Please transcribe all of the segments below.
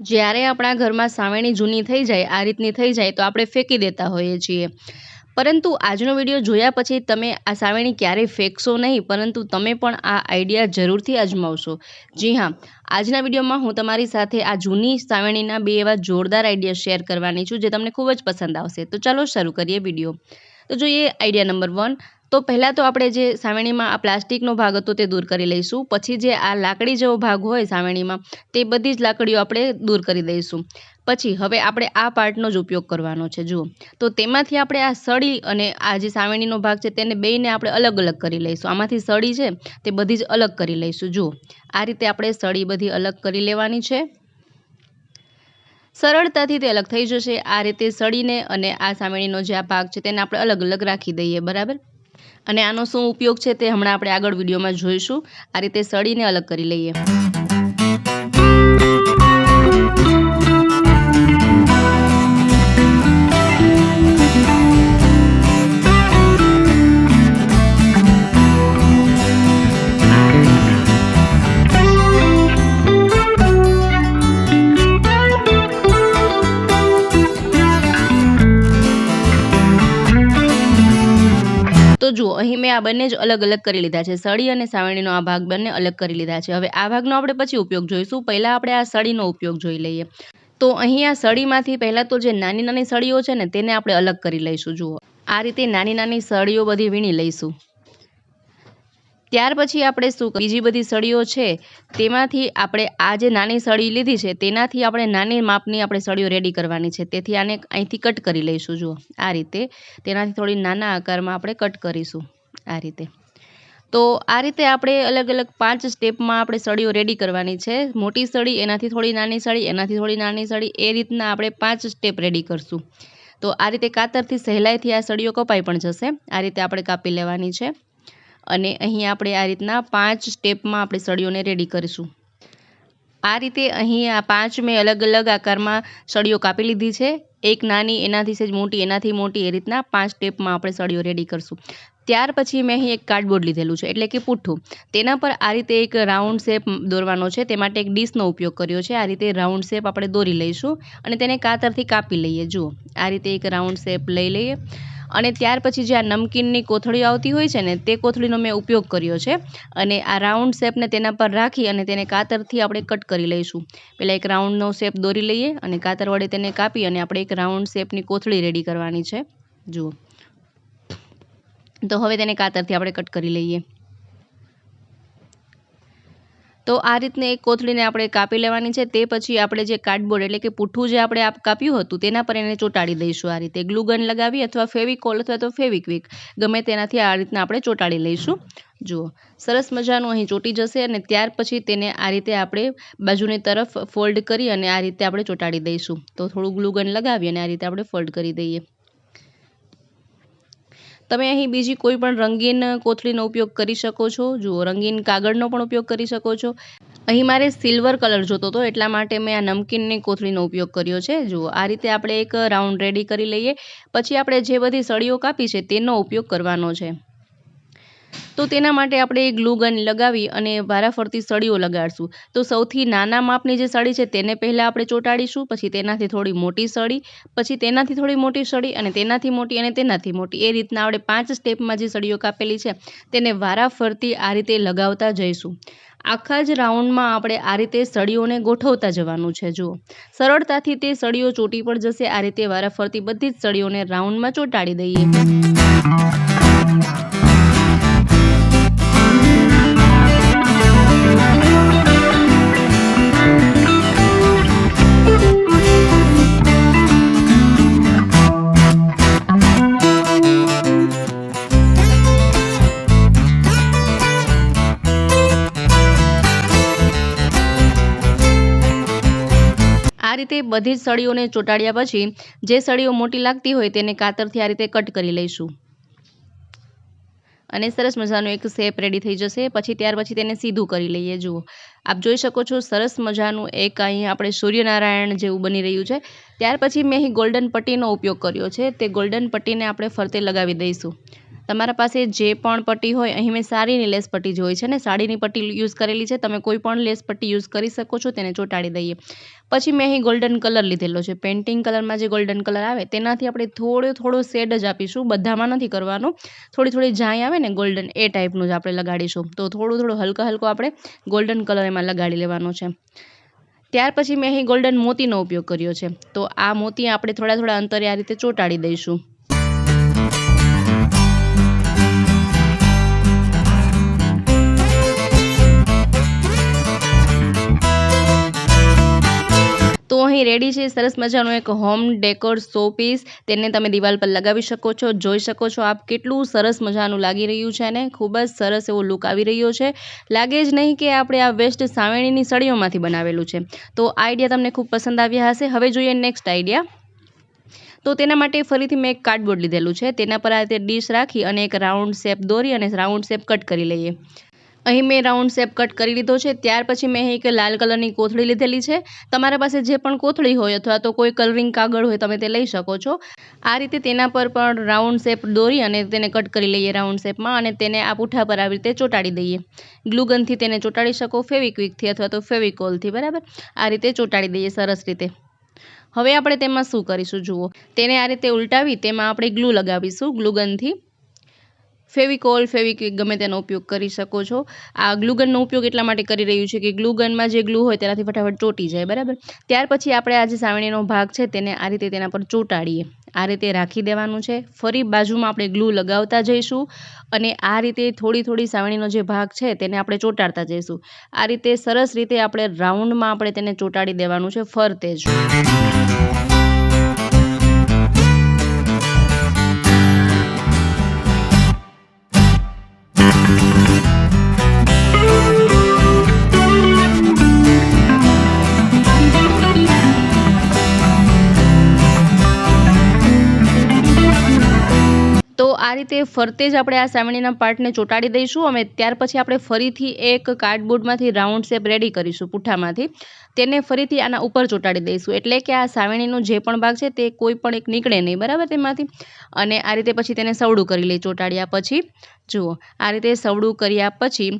જ્યારે આપણા ઘરમાં સાવેણી જૂની થઈ જાય, આ રીતની થઈ જાય, તો આપણે ફેંકી દેતા હોઈએ છીએ. પરંતુ આજનો વીડિયો જોયા પછી તમે આ સાવેણી ક્યારેય ફેંકશો નહીં, પરંતુ તમે પણ આ આઈડિયા જરૂરથી અજમાવશો. જી હા, આજના વિડીયોમાં હું તમારી સાથે આ જૂની સાવેણીના બે એવા જોરદાર આઈડિયા શેર કરવાની છું જે તમને ખૂબ જ પસંદ આવશે. તો ચાલો શરૂ કરીએ વીડિયો. તો જોઈએ આઈડિયા નંબર વન તો પહેલાં તો આપણે જે સાવેણીમાં આ પ્લાસ્ટિકનો ભાગ હતો તે દૂર કરી લઈશું. પછી જે આ લાકડી જેવો ભાગ હોય સાવેણીમાં તે બધી જ લાકડીઓ આપણે દૂર કરી દઈશું. પછી હવે આપણે આ પાર્ટનો જ ઉપયોગ કરવાનો છે. જુઓ. તો તેમાંથી આપણે આ સળી અને આ જે સાવેણીનો ભાગ છે તેને બેયને આપણે અલગ અલગ કરી લઈશું. આમાંથી સળી છે તે બધી જ અલગ કરી લઈશું. જુઓ. આ રીતે આપણે સળી બધી અલગ કરી લેવાની છે. સરળતાથી તે અલગ થઈ જશે. આ રીતે સળીને અને આ સામેણીનો જે આ ભાગ છે તેને આપણે અલગ અલગ રાખી દઈએ. બરાબર? અને આનો શું ઉપયોગ છે તે હમણાં આપણે આગળ વિડીયોમાં જોઈશું. આ રીતે સળીને અલગ કરી લઈએ. જુઓ અહીં મેં આ બંને જ અલગ અલગ કરી લીધા છે. સળી અને સાવરણીનો આ ભાગ બંને અલગ કરી લીધા છે. હવે આ ભાગનો આપણે પછી ઉપયોગ જોઈશું. પહેલાં આપણે આ સળીનો ઉપયોગ જોઈ લઈએ. તો અહીં આ સળીમાંથી પહેલાં તો જે નાની નાની સળીઓ છે ને, તેને આપણે અલગ કરી લઈશું. જુઓ. આ રીતે નાની નાની સળીઓ બધી વીણી લઈશું. ત્યાર પછી આપણે શું બીજી બધી સળીઓ છે, તેમાંથી આપણે આ જે નાની સળી લીધી છે, તેનાથી આપણે નાની માપની આપણે સળીઓ રેડી કરવાની છે. તેથી આને અહીંથી કટ કરી લઈશું, જુઓ. આ રીતે. તેનાથી થોડી નાના આકારમાં આપણે કટ કરીશું, આ રીતે. તો આ રીતે આપણે અલગ અલગ પાંચ સ્ટેપમાં આપણે સળીઓ રેડી કરવાની છે. મોટી સળી, એનાથી થોડી નાની સળી, એનાથી થોડી નાની સળી, એ રીતના આપણે પાંચ સ્ટેપ રેડી કરશું. તો આ રીતે કાતરથી સહેલાઈથી આ સળીઓ કપાઈ પણ જશે. આ રીતે આપણે કાપી લેવાની છે. અને અહીં આપણે આ રીતના પાંચ સ્ટેપમાં આપણે સળીઓને રેડી કરીશું. આ રીતે અહીં આ પાંચ મેં અલગ અલગ આકારમાં સળીઓ કાપી લીધી છે. એક નાની, એનાથી સેજ મોટી, એનાથી મોટી, એ રીતના પાંચ સ્ટેપમાં આપણે સળીઓ રેડી કરશું. ત્યાર પછી મેં અહીં એક કાર્ડબોર્ડ લીધેલું છે, એટલે કે પુઠ્ઠું. તેના પર આ રીતે એક રાઉન્ડ શેપ દોરવાનો છે. તે માટે એક ડીશનો ઉપયોગ કર્યો છે. આ રીતે રાઉન્ડ શેપ આપણે દોરી લઈશું અને તેને કાતરથી કાપી લઈએ. જુઓ, આ રીતે એક રાઉન્ડ શેપ લઈ લઈએ. અને ત્યાર પછી જે આ નમકીનની કોથળીઓ આવતી હોય છે ને, તે કોથળીનો મેં ઉપયોગ કર્યો છે. અને આ રાઉન્ડ શેપને તેના પર રાખી અને તેને કાતરથી આપણે કટ કરી લઈશું. પહેલાં એક રાઉન્ડનો શેપ દોરી લઈએ અને કાતર વડે તેને કાપી અને આપણે એક રાઉન્ડ શેપની કોથળી રેડી કરવાની છે. જુઓ. તો હવે તેને કાતરથી આપણે કટ કરી લઈએ. તો આ રીતને એક કોથળીને આપણે કાપી લેવાની છે. તે પછી આપણે જે કાર્ડબોર્ડ એટલે કે પૂઠું જે આપણે કાપ્યું હતું, તેના પર એને ચોંટાડી દઈશું આ રીતે. ગ્લુગન લગાવી અથવા ફેવિકોલ અથવા તો ફેવિક્વિક, ગમે તેનાથી આ રીતના આપણે ચોંટાડી લઈશું. જુઓ, સરસ મજાનું અહીં ચોંટી જશે અને ત્યાર પછી તેને આ રીતે આપણે બાજુની તરફ ફોલ્ડ કરી અને આ રીતે આપણે ચોંટાડી દઈશું. તો થોડું ગ્લુગન લગાવી અને આ રીતે આપણે ફોલ્ડ કરી દઈએ. તમે અહીં બીજી કોઈ પણ રંગીન કોથળીનો ઉપયોગ કરી શકો છો? જુઓ, રંગીન કાગળનો પણ ઉપયોગ કરી શકો છો. અહીં મારે સિલ્વર કલર જોતો હતો, એટલા માટે મેં આ નમકીનની કોથળીનો ઉપયોગ કર્યો છે. જુઓ, આ રીતે આપણે એક રાઉન્ડ રેડી કરી લઈએ. પછી આપણે જે બધી સળીઓ કાપી છે, તેનો ઉપયોગ કરવાનો છે. તો તેના માટે આપણે ગ્લુ ગન લગાવી અને વારાફરતી સળીઓ લગાડશું. તો સૌથી નાના માપની જે સળી છે તેને પહેલાં આપણે ચોંટાડીશું, પછી તેનાથી થોડી મોટી સળી, પછી તેનાથી થોડી મોટી સળી અને તેનાથી મોટી અને તેનાથી મોટી. એ રીતના આપણે પાંચ સ્ટેપમાં જે સળીઓ કાપેલી છે તેને વારાફરતી આ રીતે લગાવતા જઈશું. આખા જ રાઉન્ડમાં આપણે આ રીતે સળીઓને ગોઠવતા જવાનું છે, જુઓ. સરળતાથી તે સળીઓ ચોટી પણ જશે, આ રીતે વારાફરતી બધી જ સળીઓને રાઉન્ડમાં ચોંટાડી દઈએ. રીતે બધી જ સળીઓને ચોંટાડ્યા પછી જે સળીઓ મોટી લાગતી હોય તેને કાતરથી આ રીતે કટ કરી લઈશું. અને સરસ મજાનો એક શેપ રેડી થઈ જશે. પછી ત્યાર પછી તેને સીધું કરી લઈએ. જુઓ, આપ જોઈ શકો છો સરસ મજાનું એક અહીં આપણે સૂર્યનારાયણ જેવું બની રહ્યું છે. ત્યાર પછી મેં અહીં ગોલ્ડન પટ્ટીનો ઉપયોગ કર્યો છે. તે ગોલ્ડન પટ્ટીને આપણે ફરતે લગાવી દઈશું. તમારા પાસે જે પણ પટ્ટી હોય, અહીં મેં સાડીની લેસ પટ્ટી જે હોય છે ને, સાડીની પટ્ટી યુઝ કરેલી છે. તમે કોઈ પણ લેસ પટ્ટી યુઝ કરી શકો છો, તેને ચોંટાડી દઈએ. પછી મેં અહીં ગોલ્ડન કલર લીધેલો છે. પેઇન્ટિંગ કલરમાં જે ગોલ્ડન કલર આવે, તેનાથી આપણે થોડો થોડો શેડ જ આપીશું. બધામાં નથી કરવાનું. થોડી થોડી જાય આવે ને ગોલ્ડન એ ટાઈપનું જ આપણે લગાડીશું. તો થોડું થોડું હલકા, હલકો આપણે ગોલ્ડન કલર એમાં લગાડી લેવાનો છે. ત્યાર પછી મેં અહીં ગોલ્ડન મોતીનો ઉપયોગ કર્યો છે. તો આ મોતી આપણે થોડા થોડા અંતરે આ રીતે ચોંટાડી દઈશું. અહીં રેડી છે. સરસ મજાનું એક હોમ ડેકોર શો પીસ તેને તમે દિવાલ પર લગાવી શકો છો, જોઈ શકો છો આપ કેટલું સરસ મજાનું લાગી રહ્યું છે ને ખૂબ જ સરસ એવો લુક આવી રહ્યો છે. લાગે જ નહીં કે આપણે આ વેસ્ટ સાવેણીની સળીઓમાંથી બનાવેલું છે. તો આઈડિયા તમને ખૂબ પસંદ આવ્યા હશે. હવે જોઈએ નેક્સ્ટ આઈડિયા તો તેના માટે ફરીથી મેં એક કાર્ડબોર્ડ લીધેલું છે. તેના પર આ રીતે ડીશ રાખી અને એક રાઉન્ડ શેપ દોરી અને રાઉન્ડ શેપ કટ કરી લઈએ. અહીં મેં રાઉન્ડ શેપ કટ કરી લીધો છે. ત્યાર પછી મેં એક લાલ કલરની કોથળી લીધેલી છે. તમારા પાસે જે પણ કોથળી હોય અથવા તો કોઈ કલરિંગ કાગળ હોય તમે તે લઈ શકો છો. આ રીતે તેના પર પણ રાઉન્ડ શેપ દોરી અને તેને કટ કરી લઈએ રાઉન્ડ શેપમાં અને તેને આ પૂઠા પર આવી રીતે ચોંટાડી દઈએ. ગ્લુગનથી તેને ચોંટાડી શકો ફેવિક્વિકથી અથવા તો ફેવિકોલથી બરાબર? આ રીતે ચોંટાડી દઈએ સરસ રીતે. હવે આપણે તેમાં શું કરીશું જુઓ. તેને આ રીતે ઉલટાવી તેમાં આપણે ગ્લુ લગાવીશું ગ્લુગનથી ફેવિકોલ ફેવિક્વિક ગમે તેનો ઉપયોગ કરી શકો છો. આ ગ્લુગનનો ઉપયોગ એટલા માટે કરી રહ્યું છે કે ગ્લુગનમાં જે ગ્લુ હોય તેનાથી ફટાફટ ચોંટી જાય, બરાબર? ત્યાર પછી આપણે આ જે સાવણીનો ભાગ છે તેને આ રીતે તેના પર ચોંટાડીએ. આ રીતે રાખી દેવાનું છે. ફરી બાજુમાં આપણે ગ્લુ લગાવતા જઈશું અને આ રીતે થોડી થોડી સાવણીનો જે ભાગ છે તેને આપણે ચોંટાડતા જઈશું. આ રીતે સરસ રીતે આપણે રાઉન્ડમાં આપણે તેને ચોંટાડી દેવાનું છે ફરતે જ. તો આ રીતે ફરતે જ આપણે આ સાવણીના પાર્ટને ચોંટાડી દઈશું. અને ત્યાર પછી આપણે ફરીથી એક કાર્ડબોર્ડમાંથી રાઉન્ડ શેપ રેડી કરીશું પૂઠામાંથી તેને ફરીથી આના ઉપર ચોંટાડી દઈશું. એટલે કે આ સાવેણીનો જે પણ ભાગ છે તે કોઈ પણ એક નીકળે નહીં, બરાબર? તેમાંથી. અને આ રીતે પછી તેને સવડું કરી લઈ ચોંટાડ્યા પછી. જુઓ, આ રીતે સવડું કર્યા પછી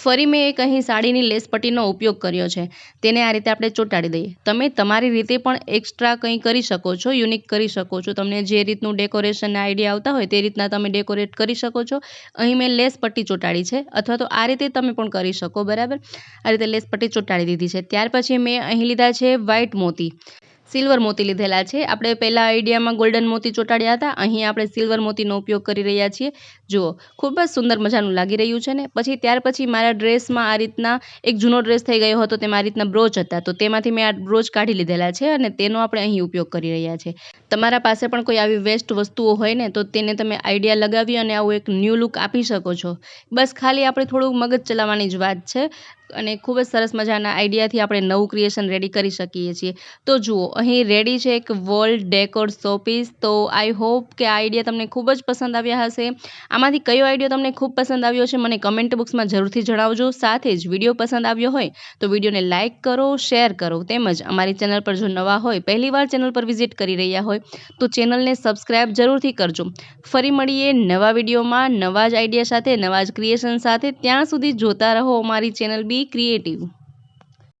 ફરી મેં એક અહીં સાડીની લેસ પટ્ટીનો ઉપયોગ કર્યો છે. તેને આ રીતે આપણે ચોંટાડી દઈએ. તમે તમારી રીતે પણ એક્સ્ટ્રા કંઈ કરી શકો છો યુનિક કરી શકો છો. તમને જે રીતનું ડેકોરેશનના આઈડિયા આવતા હોય તે રીતના તમે ડેકોરેટ કરી શકો છો. અહીં મેં લેસ પટ્ટી ચોંટાડી છે, અથવા તો આ રીતે તમે પણ કરી શકો, બરાબર? આ રીતે લેસ પટ્ટી ચોંટાડી દીધી છે. ત્યાર પછી મેં અહીં લીધા છે વ્હાઇટ મોતી. સિલ્વર મોતી લીધેલા છે. આપણે પહેલાં આઈડિયામાં ગોલ્ડન મોતી ચોંટાડ્યા હતા. અહીં આપણે સિલ્વર મોતીનો ઉપયોગ કરી રહ્યા છીએ. જુઓ, ખૂબ જ સુંદર મજાનું લાગી રહ્યું છે ને? પછી ત્યાર પછી મારા ડ્રેસમાં આ રીતના એક જૂનો ડ્રેસ થઈ ગયો હતો. તેમાં આ રીતના બ્રોચ હતા. તો તેમાંથી મેં આ બ્રોચ કાઢી લીધેલા છે અને તેનો આપણે અહીં ઉપયોગ કરી રહ્યા છીએ. તમારા પાસે પણ કોઈ આવી વેસ્ટ વસ્તુઓ હોય ને, તો તેને તમે આઈડિયા લગાવી અને આવું એક ન્યૂ લુક આપી શકો છો. બસ ખાલી આપણે થોડુંક મગજ ચલાવવાની જ વાત છે. અને ખૂબ જ સરસ મજાના આઈડિયાથી આપણે નવું ક્રિએશન રેડી કરી શકીએ છીએ. તો જુઓ, અહીં રેડી છે એક વર્લ્ડ ડેકોર શોપીસ તો આઈ હોપ કે આ આઈડિયા તમને ખૂબ જ પસંદ આવ્યા હશે. આમાંથી કયો આઈડિયો તમને ખૂબ પસંદ આવ્યો છે, મને કમેન્ટ બોક્સમાં જરૂરથી જણાવજો. સાથે જ વીડિયો પસંદ આવ્યો હોય, તો વિડીયોને લાઇક કરો શેર કરો. તેમજ અમારી ચેનલ પર જો નવા હોય, પહેલીવાર ચેનલ પર વિઝિટ કરી રહ્યા હોય, તો ચેનલને સબસ્ક્રાઈબ જરૂરથી કરજો. ફરી મળીએ નવા વિડીયોમાં નવા જ આઈડિયા સાથે, નવા જ ક્રિએશન સાથે. ત્યાં સુધી જોતા રહો અમારી ચેનલ બી be creative.